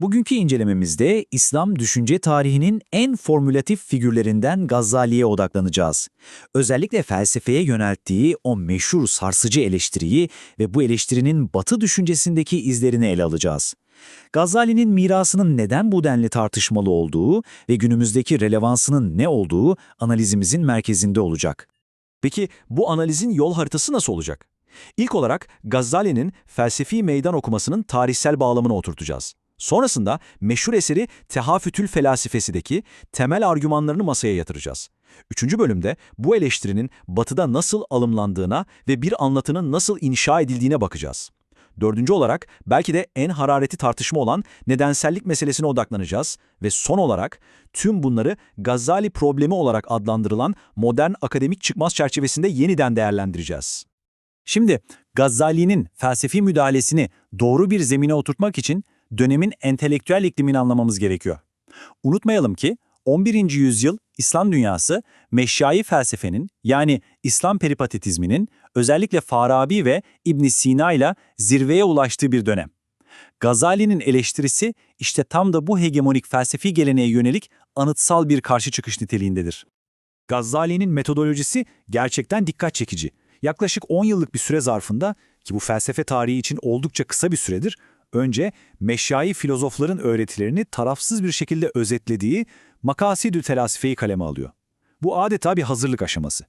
Bugünkü incelememizde İslam düşünce tarihinin en formülatif figürlerinden Gazali'ye odaklanacağız. Özellikle felsefeye yönelttiği o meşhur sarsıcı eleştiriyi ve bu eleştirinin Batı düşüncesindeki izlerini ele alacağız. Gazali'nin mirasının neden bu denli tartışmalı olduğu ve günümüzdeki relevansının ne olduğu analizimizin merkezinde olacak. Peki bu analizin yol haritası nasıl olacak? İlk olarak Gazali'nin felsefi meydan okumasının tarihsel bağlamını oturtacağız. Sonrasında meşhur eseri Tehafütül Felasifesi'deki temel argümanlarını masaya yatıracağız. Üçüncü bölümde bu eleştirinin batıda nasıl alımlandığına ve bir anlatının nasıl inşa edildiğine bakacağız. Dördüncü olarak belki de en harareti tartışma olan nedensellik meselesine odaklanacağız ve son olarak tüm bunları Gazali problemi olarak adlandırılan modern akademik çıkmaz çerçevesinde yeniden değerlendireceğiz. Şimdi Gazali'nin felsefi müdahalesini doğru bir zemine oturtmak için dönemin entelektüel iklimini anlamamız gerekiyor. Unutmayalım ki 11. yüzyıl İslam dünyası meşyai felsefenin yani İslam peripatetizminin özellikle Farabi ve İbn Sina ile zirveye ulaştığı bir dönem. Gazali'nin eleştirisi işte tam da bu hegemonik felsefi geleneğe yönelik anıtsal bir karşı çıkış niteliğindedir. Gazali'nin metodolojisi gerçekten dikkat çekici. Yaklaşık 10 yıllık bir süre zarfında ki bu felsefe tarihi için oldukça kısa bir süredir, önce meşyai filozofların öğretilerini tarafsız bir şekilde özetlediği Makasidü Telasife'yi kaleme alıyor. Bu adeta bir hazırlık aşaması.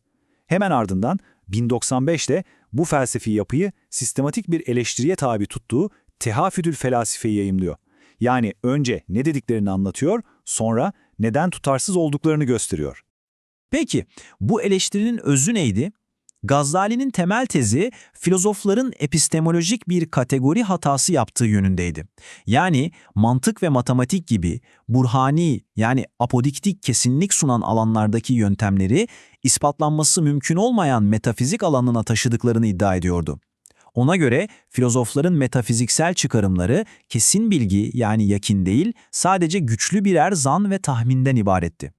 Hemen ardından 1095'te bu felsefi yapıyı sistematik bir eleştiriye tabi tuttuğu Tehafüdül Felasife'yi yayımlıyor. Yani önce ne dediklerini anlatıyor, sonra neden tutarsız olduklarını gösteriyor. Peki bu eleştirinin özü neydi? Gazali'nin temel tezi filozofların epistemolojik bir kategori hatası yaptığı yönündeydi. Yani mantık ve matematik gibi burhani yani apodiktik kesinlik sunan alanlardaki yöntemleri ispatlanması mümkün olmayan metafizik alanına taşıdıklarını iddia ediyordu. Ona göre filozofların metafiziksel çıkarımları kesin bilgi yani yakin değil, sadece güçlü birer zan ve tahminden ibaretti.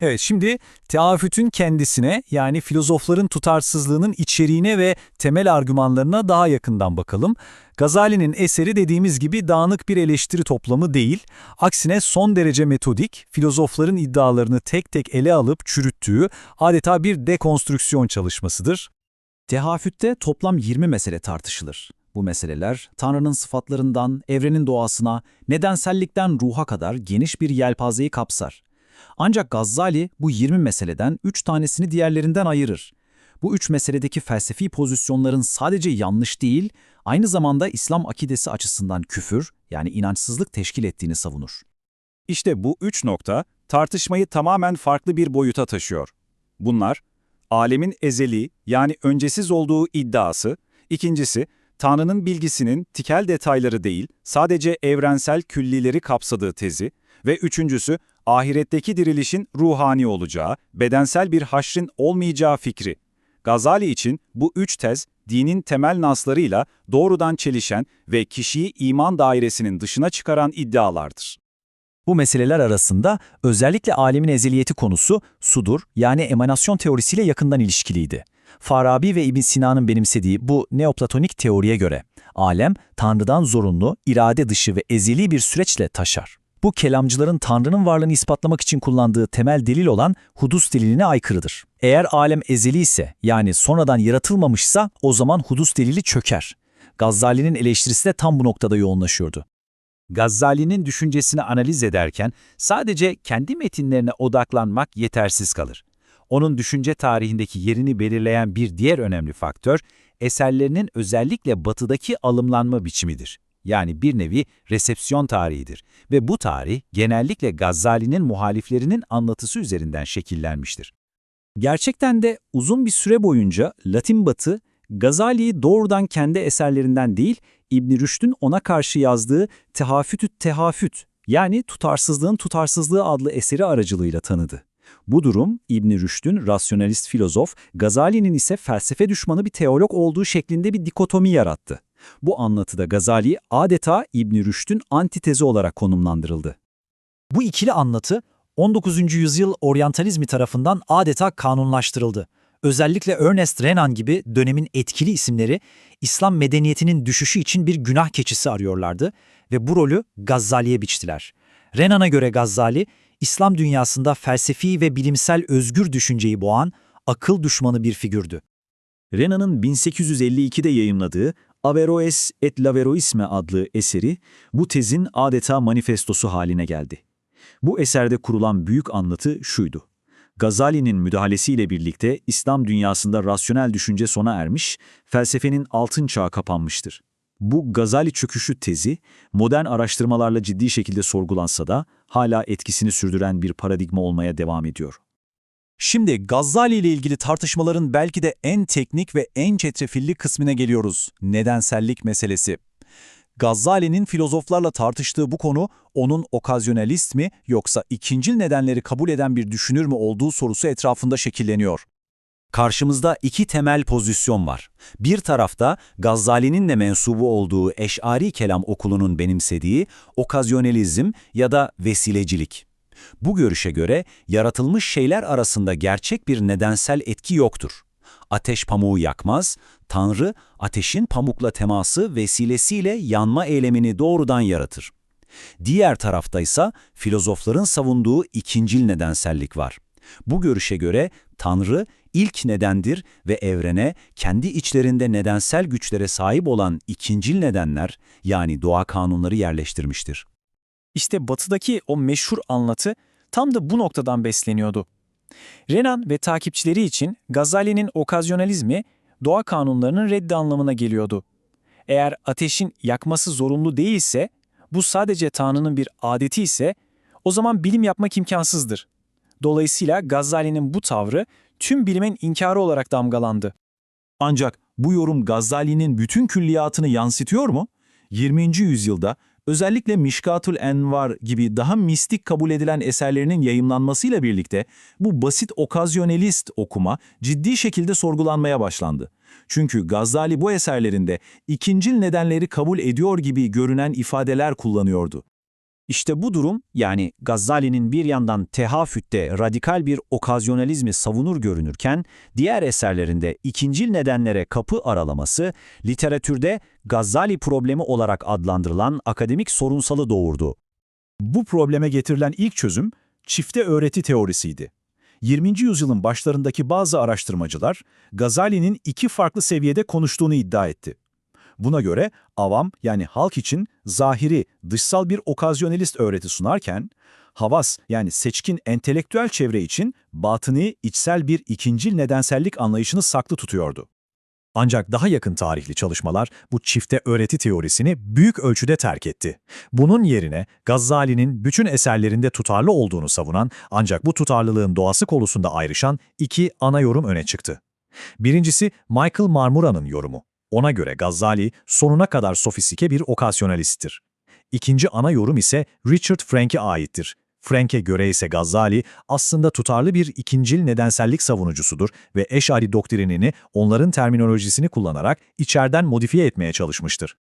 Evet, şimdi teafütün kendisine yani filozofların tutarsızlığının içeriğine ve temel argümanlarına daha yakından bakalım. Gazali'nin eseri dediğimiz gibi dağınık bir eleştiri toplamı değil, aksine son derece metodik, filozofların iddialarını tek tek ele alıp çürüttüğü adeta bir dekonstrüksiyon çalışmasıdır. Tehafütte toplam 20 mesele tartışılır. Bu meseleler Tanrı'nın sıfatlarından evrenin doğasına, nedensellikten ruha kadar geniş bir yelpazeyi kapsar. Ancak Gazzali bu 20 meseleden 3 tanesini diğerlerinden ayırır. Bu üç meseledeki felsefi pozisyonların sadece yanlış değil, aynı zamanda İslam akidesi açısından küfür yani inançsızlık teşkil ettiğini savunur. İşte bu üç nokta tartışmayı tamamen farklı bir boyuta taşıyor. Bunlar, alemin ezeli yani öncesiz olduğu iddiası, ikincisi, Tanrı'nın bilgisinin tikel detayları değil, sadece evrensel küllileri kapsadığı tezi ve üçüncüsü, ahiretteki dirilişin ruhani olacağı, bedensel bir haşrin olmayacağı fikri. Gazali için bu üç tez, dinin temel naslarıyla doğrudan çelişen ve kişiyi iman dairesinin dışına çıkaran iddialardır. Bu meseleler arasında özellikle alemin ezeliyeti konusu sudur yani emanasyon teorisiyle yakından ilişkiliydi. Farabi ve İbn Sina'nın benimsediği bu neoplatonik teoriye göre alem Tanrı'dan zorunlu, irade dışı ve ezeli bir süreçle taşar. Bu kelamcıların Tanrı'nın varlığını ispatlamak için kullandığı temel delil olan hudus deliline aykırıdır. Eğer alem ezeli ise yani sonradan yaratılmamışsa o zaman hudus delili çöker. Gazzali'nin eleştirisi de tam bu noktada yoğunlaşıyordu. Gazzali'nin düşüncesini analiz ederken sadece kendi metinlerine odaklanmak yetersiz kalır. Onun düşünce tarihindeki yerini belirleyen bir diğer önemli faktör, eserlerinin özellikle batıdaki alımlanma biçimidir. Yani bir nevi resepsiyon tarihidir ve bu tarih genellikle Gazzali'nin muhaliflerinin anlatısı üzerinden şekillenmiştir. Gerçekten de uzun bir süre boyunca Latin Batı, Gazali'yi doğrudan kendi eserlerinden değil, İbn Rüşd'ün ona karşı yazdığı Tehafütü't Tehafüt yani Tutarsızlığın Tutarsızlığı adlı eseri aracılığıyla tanıdı. Bu durum İbn Rüşd'ün rasyonalist filozof, Gazali'nin ise felsefe düşmanı bir teolog olduğu şeklinde bir dikotomi yarattı. Bu anlatıda Gazali adeta İbn Rüşd'ün antitezi olarak konumlandırıldı. Bu ikili anlatı 19. yüzyıl oryantalizmi tarafından adeta kanunlaştırıldı. Özellikle Ernest Renan gibi dönemin etkili isimleri İslam medeniyetinin düşüşü için bir günah keçisi arıyorlardı ve bu rolü Gazali'ye biçtiler. Renan'a göre Gazali, İslam dünyasında felsefi ve bilimsel özgür düşünceyi boğan, akıl düşmanı bir figürdü. Renan'ın 1852'de yayımladığı Averroes et l'Averroisme adlı eseri bu tezin adeta manifestosu haline geldi. Bu eserde kurulan büyük anlatı şuydu. Gazali'nin müdahalesiyle birlikte İslam dünyasında rasyonel düşünce sona ermiş, felsefenin altın çağı kapanmıştır. Bu Gazali çöküşü tezi, modern araştırmalarla ciddi şekilde sorgulansa da hala etkisini sürdüren bir paradigma olmaya devam ediyor. Şimdi Gazali ile ilgili tartışmaların belki de en teknik ve en çetrefilli kısmına geliyoruz. Nedensellik meselesi. Gazali'nin filozoflarla tartıştığı bu konu onun okazyonalist mi yoksa ikincil nedenleri kabul eden bir düşünür mü olduğu sorusu etrafında şekilleniyor. Karşımızda iki temel pozisyon var. Bir tarafta Gazali'nin de mensubu olduğu Eş'ari kelam okulunun benimsediği okazyonalizm ya da vesilecilik. Bu görüşe göre yaratılmış şeyler arasında gerçek bir nedensel etki yoktur. Ateş pamuğu yakmaz, Tanrı ateşin pamukla teması vesilesiyle yanma eylemini doğrudan yaratır. Diğer tarafta ise filozofların savunduğu ikincil nedensellik var. Bu görüşe göre Tanrı ilk nedendir ve evrene kendi içlerinde nedensel güçlere sahip olan ikincil nedenler yani doğa kanunları yerleştirmiştir. İşte batıdaki o meşhur anlatı tam da bu noktadan besleniyordu. Renan ve takipçileri için Gazali'nin okazyonalizmi doğa kanunlarının reddi anlamına geliyordu. Eğer ateşin yakması zorunlu değilse, bu sadece Tanrı'nın bir adeti ise o zaman bilim yapmak imkansızdır. Dolayısıyla Gazali'nin bu tavrı tüm bilimin inkarı olarak damgalandı. Ancak bu yorum Gazali'nin bütün külliyatını yansıtıyor mu? 20. yüzyılda özellikle Mişkatul Envar gibi daha mistik kabul edilen eserlerinin yayımlanmasıyla birlikte bu basit okazyonelist okuma ciddi şekilde sorgulanmaya başlandı. Çünkü Gazali bu eserlerinde ikincil nedenleri kabul ediyor gibi görünen ifadeler kullanıyordu. İşte bu durum yani Gazali'nin bir yandan tehafütte radikal bir okazyonalizmi savunur görünürken diğer eserlerinde ikincil nedenlere kapı aralaması literatürde Gazali problemi olarak adlandırılan akademik sorunsalı doğurdu. Bu probleme getirilen ilk çözüm çifte öğreti teorisiydi. 20. yüzyılın başlarındaki bazı araştırmacılar Gazali'nin iki farklı seviyede konuştuğunu iddia etti. Buna göre avam yani halk için zahiri, dışsal bir okazyonelist öğreti sunarken, havas yani seçkin entelektüel çevre için batını, içsel bir ikincil nedensellik anlayışını saklı tutuyordu. Ancak daha yakın tarihli çalışmalar bu çifte öğreti teorisini büyük ölçüde terk etti. Bunun yerine Gazali'nin bütün eserlerinde tutarlı olduğunu savunan ancak bu tutarlılığın doğası konusunda ayrışan iki ana yorum öne çıktı. Birincisi Michael Marmura'nın yorumu. Ona göre Gazali sonuna kadar sofistike bir okasyonalisttir. İkinci ana yorum ise Richard Frank'e aittir. Frank'e göre ise Gazali aslında tutarlı bir ikincil nedensellik savunucusudur ve Eş'ari doktrinini onların terminolojisini kullanarak içeriden modifiye etmeye çalışmıştır.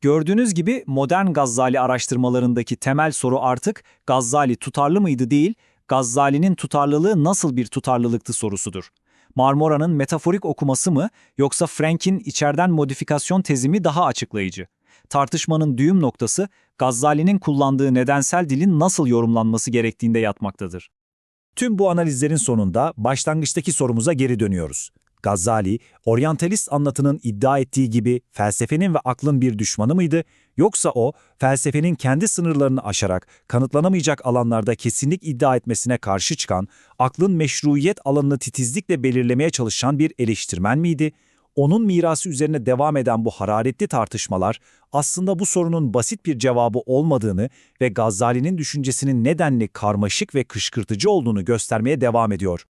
Gördüğünüz gibi modern Gazali araştırmalarındaki temel soru artık Gazali tutarlı mıydı değil, Gazali'nin tutarlılığı nasıl bir tutarlılıktı sorusudur. Marmora'nın metaforik okuması mı yoksa Frank'in içeriden modifikasyon tezi mi daha açıklayıcı? Tartışmanın düğüm noktası Gazali'nin kullandığı nedensel dilin nasıl yorumlanması gerektiğinde yatmaktadır. Tüm bu analizlerin sonunda başlangıçtaki sorumuza geri dönüyoruz. Gazali, oryantalist anlatının iddia ettiği gibi felsefenin ve aklın bir düşmanı mıydı, yoksa o, felsefenin kendi sınırlarını aşarak kanıtlanamayacak alanlarda kesinlik iddia etmesine karşı çıkan, aklın meşruiyet alanını titizlikle belirlemeye çalışan bir eleştirmen miydi? Onun mirası üzerine devam eden bu hararetli tartışmalar aslında bu sorunun basit bir cevabı olmadığını ve Gazali'nin düşüncesinin nedenli karmaşık ve kışkırtıcı olduğunu göstermeye devam ediyor.